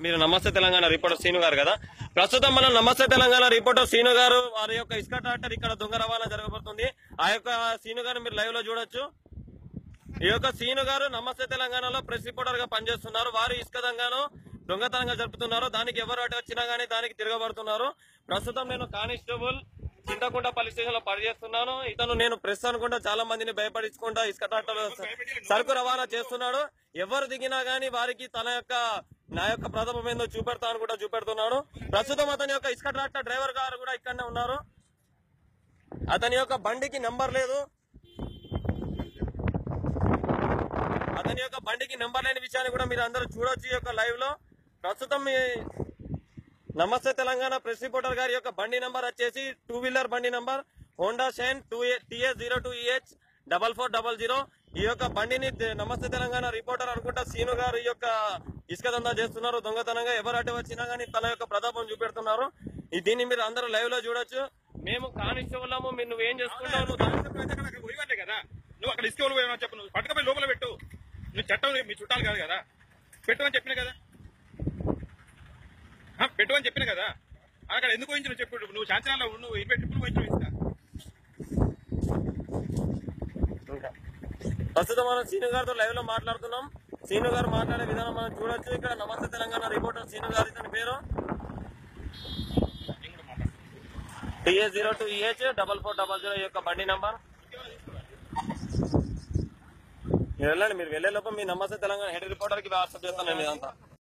మీరు నమస్తే తెలంగాణ రిపోర్టర్ శ్రీను గారు కదా? ప్రస్తుతం మనం నమస్తే తెలంగాణ రిపోర్టర్ శ్రీను గారు వారి యొక్క ఇసుక ట్రాక్టర్ ఇక్కడ దొంగ రవాణా జరగబోతుంది. ఆ యొక్క శ్రీను గారు మీరు లైవ్లో చూడొచ్చు. ఈ యొక్క శ్రీను గారు నమస్తే తెలంగాణలో ప్రెస్ రిపోర్టర్గా పనిచేస్తున్నారు. వారు ఇసుక దంగాను దొంగతనంగా జరుపుతున్నారు. దానికి ఎవరు అటు వచ్చినా గానీ దానికి తిరగబడుతున్నారు. ప్రస్తుతం నేను కానిస్టేబుల్ చింతకుంట పోలీస్ స్టేషన్లో పనిచేస్తున్నాను. ఇతను నేను ప్రెస్ అనుకుంటా చాలా మందిని భయపడించుకుంటా ఇసుక ట్రాక్టర్ సరుకు రవాణా చేస్తున్నాడు. ఎవరు దిగినా గానీ వారికి తన యొక్క నా యొక్క ప్రథమం ఏందో చూపెడతా కూడా చూపెడుతున్నాను ప్రస్తుతం అతని యొక్క ఇసుక ట్రాక్టర్ డ్రైవర్ గారు కూడా ఇక్కడనే ఉన్నారు. అతని యొక్క బండికి నెంబర్ లేదు. అతని యొక్క బండికి నెంబర్ లేని విషయాన్ని కూడా మీరు అందరూ చూడొచ్చు ఈ యొక్క లైవ్లో. ప్రస్తుతం మీ నమస్తే తెలంగాణ ప్రెస్ రిపోర్టర్ గారి యొక్క బండి నెంబర్ వచ్చేసి టూ వీలర్ బండి number Honda Shine two TA zero two EH double four double zero. ఈ యొక్క బండిని నమస్తే తెలంగాణ రిపోర్టర్ అనుకుంటా సీను గారు ఈ యొక్క ఇసుక దందా చేస్తున్నారు. దొంగతనంగా ఎవరు అటు వచ్చినా గానీ తన యొక్క ప్రతాపం చూపెడుతున్నారు. ఈ దీన్ని మీరు అందరూ లైవ్లో చూడొచ్చు. మేము కానిస్టేబుల్లము మీరు నువ్వేం చేసుకుంటావు? నువ్వు కదా. నువ్వు అక్కడ ఇసుక చెప్పు నువ్వు పట్టుకపోయి లోపల పెట్టు. నువ్వు చట్టం మీ చుట్టాలు కాదు కదా. పెట్టమని చెప్పిన కదా? ఆ, పెట్టమని చెప్పిన కదా? అక్కడ ఎందుకు పోయించు నువ్వు చెప్పు నువ్వు శాంతిలో నువ్వు ఇరవై ట్రిప్పులు పోయించు ఇస్తా ప్రస్తుతం మనం సీను గారితో లైవ్లో మాట్లాడుతున్నాం. సీను గారు మాట్లాడే విధానం మనం చూడొచ్చు. ఇక్కడ నమస్తే తెలంగాణ రిపోర్టర్ సీను గారు ఇతని పేరు. TA zero two EH double four double zero యొక్క బండి నంబర్ మీరు వెళ్ళండి మీరు వెళ్ళే లోపల మీ నమస్తే తెలంగాణ హెడ్ రిపోర్టర్కి వాట్సాప్ చేస్తాను నేను ఇదంతా.